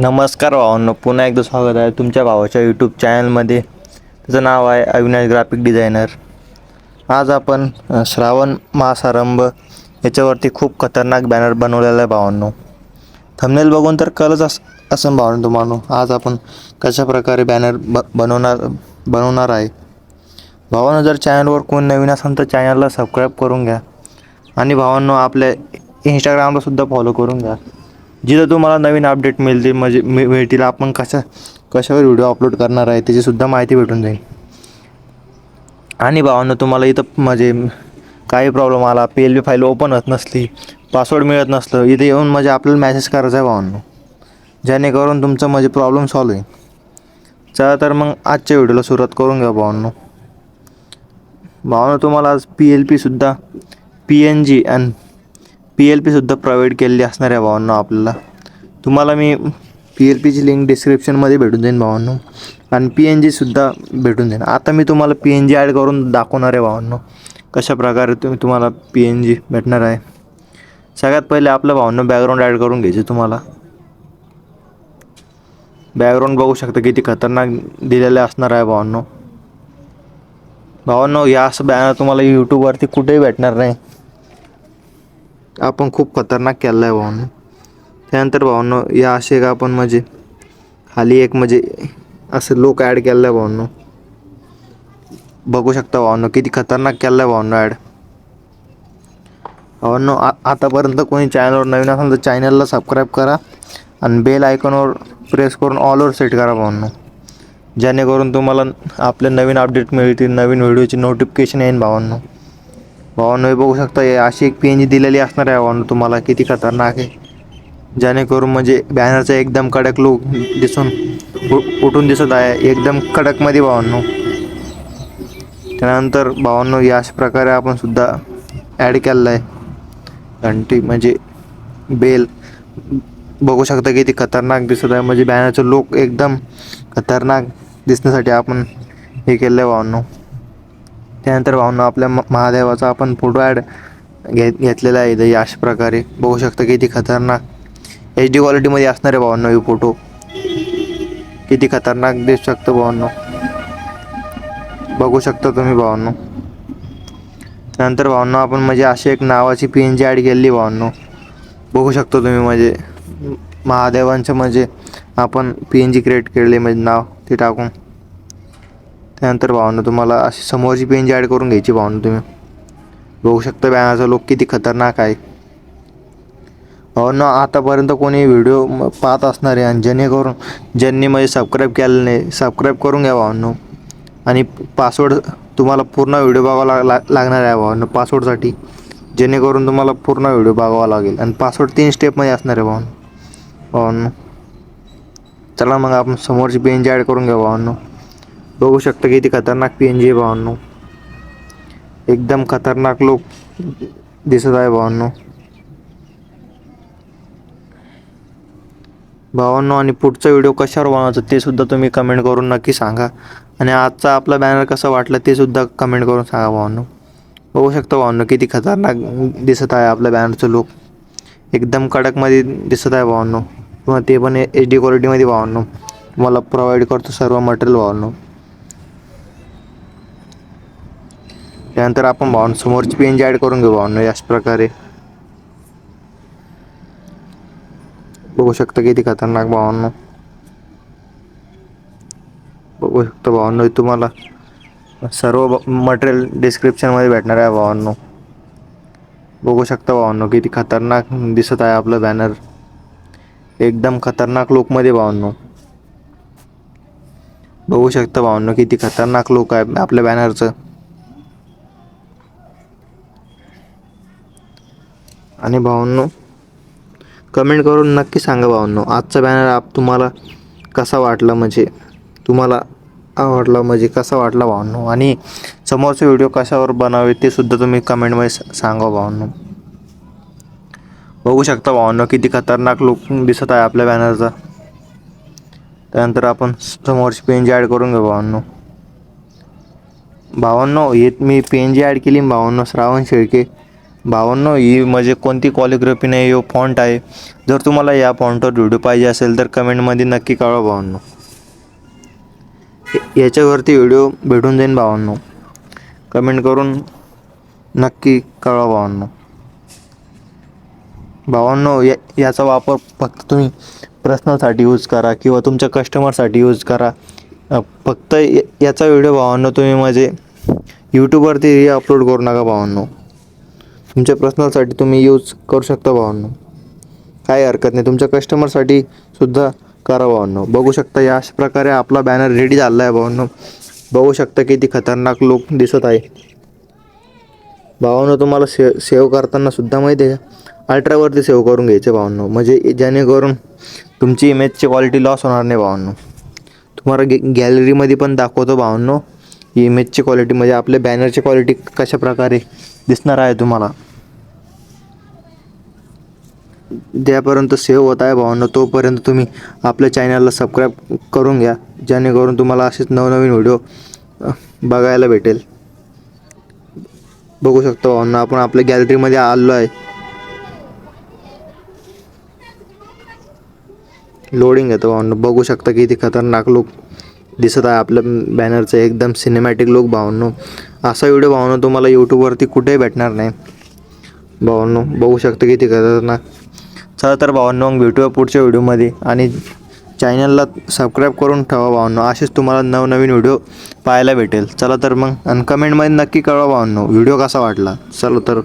नमस्कार भावांनो पुन्हा एकदा स्वागत आहे तुमच्या भावाच्या यूट्यूब चॅनलमध्ये त्याचं नाव आहे अविनाश ग्राफिक डिझायनर आज आपण श्रावण महासारंभ याच्यावरती खूप खतरनाक बॅनर बनवलेला आहे भावांनो. थंबनेल बघून तर कळच अस असं भावांनो तुम्हाला. आज आपण कशा प्रकारे बॅनर ब बनवणार बनवणार आहे. भावांनो जर चॅनलवर कोण नवीन असेल तर चॅनलला सबस्क्राईब करून घ्या. आणि भावांनो आपल्या इंस्टाग्रामला सुद्धा फॉलो करून घ्या. जिथं तुम्हाला नवीन अपडेट मिळतील म्हणजे मि- मिळतील आपण कशा कशावर व्हिडिओ अपलोड करणार आहे त्याचीसुद्धा माहिती भेटून जाईल. आणि भावांनो तुम्हाला इथं म्हणजे काही प्रॉब्लेम आला P L B file open होत नसली पासवर्ड मिळत नसलं इथे येऊन म्हणजे आपल्याला मॅसेज करायचा आहे भावांनो. जेणेकरून तुमचं म्हणजे प्रॉब्लेम सॉल्व होईल. चला तर मग आजच्या व्हिडिओला सुरुवात करून घ्या भावांनो. भावांनो तुम्हाला आज पी एल पीसुद्धा पी एन जी आणि पी एल पीसुद्धा प्रोव्हाइड केलेली असणार आहे भावांनो आपल्याला. तुम्हाला मी पी एल पीची लिंक डिस्क्रिप्शनमध्ये भेटून जाईन भावांनो. आणि पी एन जीसुद्धा भेटून जाईन. आता मी तुम्हाला पी एन जी ॲड करून दाखवणार आहे भावांनो. कशा प्रकारे तुम्ही तुम्हाला पी एन जी भेटणार आहे. सगळ्यात पहिले आपलं भावांनो बॅकग्राऊंड ॲड करून घ्यायचं तुम्हाला. बॅकग्राऊंड बघू शकता किती खतरनाक दिलेले असणार आहे भावांनो. भावांनो या असं बॅनर तुम्हाला यूट्यूबवरती कुठेही भेटणार नाही. आपण खूप खतरनाक केलं आहे भाऊनं त्यानंतर भावांनो या असे का आपण म्हणजे खाली एक म्हणजे असं लोक ॲड केलं आहे भाऊनो. बघू शकता भावांनो किती खतरनाक केलं आहे भावांनो ॲड भावांनो आ आतापर्यंत कोणी चॅनलवर नवीन असेल तर चॅनलला सबस्क्राईब करा आणि बेल आयकॉनवर प्रेस करून ऑलवर सेट करा भावांनो जेणेकरून तुम्हाला आपले नवीन अपडेट मिळतील नवीन व्हिडिओची नोटिफिकेशन येईन भावांनो भावांनो बघू शकता अशी एक पी एन जी दिलेली असणार आहे भावांनो तुम्हाला किती खतरनाक आहे. जेणेकरून म्हणजे बॅनरचा एकदम कडक लुक दिसून उठून दिसत आहे एकदम कडकमध्ये भावांनो. त्यानंतर भावांनो याच प्रकारे आपण सुद्धा ॲड केलेलं आहे घंटी म्हणजे बेल बघू शकता किती खतरनाक दिसत आहे म्हणजे बॅनरचं लुक एकदम खतरनाक दिसण्यासाठी आपण हे केलं आहे भावांनो. त्यानंतर भावना आपल्या महादेवाचा आपण फोटो ॲड घे घेतलेला आहे. इथे अशा प्रकारे बघू शकता किती खतरनाक एच डी क्वालिटीमध्ये असणार आहे हे फोटो किती खतरनाक दिसू शकतो भावांनो बघू शकता तुम्ही भावांनो त्यानंतर भावांनो आपण म्हणजे अशी एक नावाची पी एन जी ॲड केलेली भावांनो बघू शकतो तुम्ही म्हणजे महादेवांचं म्हणजे आपण पी एन जी क्रिएट केले म्हणजे नाव ते टाकून. त्यानंतर भावांनो तुम्हाला अशी समोरची पेंज ॲड करून घ्यायची भावांनो तुम्ही. बघू शकता बॅनरचा लोक किती खतरनाक आहे. भावांनो आतापर्यंत कोणी व्हिडिओ म- पाहत असणार आहे आणि जेणेकरून ज्यांनी म्हणजे सबस्क्राईब केलं नाही सबस्क्राईब करून घ्या भावांनो. आणि पासवर्ड तुम्हाला पूर्ण व्हिडिओ बघावा लाग लाग- लागणार आहे भावांनो पासवर्डसाठी जेणेकरून तुम्हाला पूर्ण व्हिडिओ बघावा लागेल. आणि पासवर्ड तीन स्टेपमध्ये असणार आहे भावांनो. भावांनो. चला मग आपण समोरची पेंज ॲड करून घ्या भावांनो. बघू शकता किती खतरनाक पी एन जी आहे भावांनो. एकदम खतरनाक लोक दिसत आहे भावांनो. भावांनो आणि पुढचा व्हिडिओ कशावर बनवायचा ते सुद्धा तुम्ही कमेंट करून नक्की सांगा. आणि आजचा आपला बॅनर कसा वाटला ते सुद्धा कमेंट करून सांगा भावांनो. बघू शकता भावांनो किती खतरनाक दिसत आहे आपल्या बॅनरचं लुक एकदम कडकमध्ये दिसत आहे भावांनो. किंवा ते पण एच डी क्वालिटीमध्ये भावांनो. तुम्हाला प्रोव्हाइड करतो सर्व मटेरियल भावांनो. त्यानंतर आपण भावांनो समोरची पेंज ॲड करून घेऊ भावांनो याच प्रकारे. बघू शकता किती खतरनाक भावांनो. बघू शकता भावांनो तुम्हाला सर्व मटेरियल डिस्क्रिप्शनमध्ये भेटणार आहे भावांनो. बघू शकता भावांनो किती खतरनाक दिसत आहे आपलं बॅनर एकदम खतरनाक लोकमध्ये भावांनो. बघू शकता भावांनो किती खतरनाक लोक आहे आपल्या बॅनरचं आणि भावांनो कमेंट करून नक्की सांगा भावांनो आजचा बॅनर आप तुम्हाला कसा वाटला म्हणजे तुम्हाला आवडला म्हणजे कसा वाटला भावांनो आणि समोरचे व्हिडिओ कशावर बनावे ते सुद्धा तुम्ही कमेंटमध्ये सांगा भावांनो. बघू शकता भावांनो किती खतरनाक लुक दिसत आहे आपल्या बॅनरचा त्यानंतर आपण समोरची पेन जी ॲड करून घेऊ भावांनो. भावांनो येत मी पेन जी ॲड केली भावांनो श्रावण शेळके भावांनो ही म्हणजे कोणती कॉलिग्राफी नाही यो फॉन्ट आहे. जर तुम्हाला या फॉन्टवर व्हिडिओ पाहिजे असेल तर कमेंटमध्ये नक्की कळवा भावांनो याच्यावरती व्हिडिओ भेटून जाईन भावांनो कमेंट करून नक्की कळवा भावांनो भावांनो या याचा वापर फक्त तुम्ही पर्सनलसाठी यूज करा किंवा तुमच्या कस्टमरसाठी यूज करा. फक्त याचा व्हिडिओ भावांनो तुम्ही म्हणजे यूट्यूबवरती अपलोड करू नका भावांनो तुमच्या पर्सनलसाठी तुम्ही यूज करू शकता भावांनो. काही हरकत नाही. तुमच्या कस्टमरसाठी सुद्धा करा भावांनो. बघू शकता या अशा प्रकारे आपला बॅनर रेडी झाला आहे भावांनो. बघू शकता किती खतरनाक लोक दिसत आहे. भावांनो तुम्हाला से सेव्ह करताना सुद्धा माहिती आहे. का अल्ट्रावरती सेव्ह करून घ्यायचे भावांनो. म्हणजे जेणेकरून तुमची इमेजची क्वालिटी लॉस होणार नाही भावांनो. तुम्हाला गे गॅलरीमध्ये पण दाखवतो भावांनो. इमेजची क्वालिटी म्हणजे आपल्या बॅनरची क्वालिटी कशा प्रकारे दिसणार आहे तुम्हाला. द्यापर्यंत सेव्ह होत आहे भावांना तोपर्यंत तुम्ही आपल्या चॅनलला सबस्क्राईब करून घ्या जेणेकरून तुम्हाला असेच नवनवीन व्हिडिओ बघायला भेटेल. बघू शकतो भावांना आपण आपल्या गॅलरीमध्ये आलो आहे. लोडिंग येतं भावांना बघू शकता किती खतरनाक लुक दिसत आहे आपल्या बॅनरचं एकदम सिनेमॅटिक लुक भावांनो. असा व्हिडिओ भावांनो तुम्हाला यूट्यूबवरती कुठेही भेटणार नाही. भावांनो बघू शकतो किती खतरनाक. चला तर भावांनो मग भेटूया पुढच्या व्हिडिओमध्ये. आणि चॅनलला सबस्क्राईब करून ठेवा भावांनो. असेच तुम्हाला नवनवीन व्हिडिओ पाहायला भेटेल. चला तर मग आणि कमेंटमध्ये नक्की कळवा भावांनो व्हिडिओ कसा वाटला. चला तर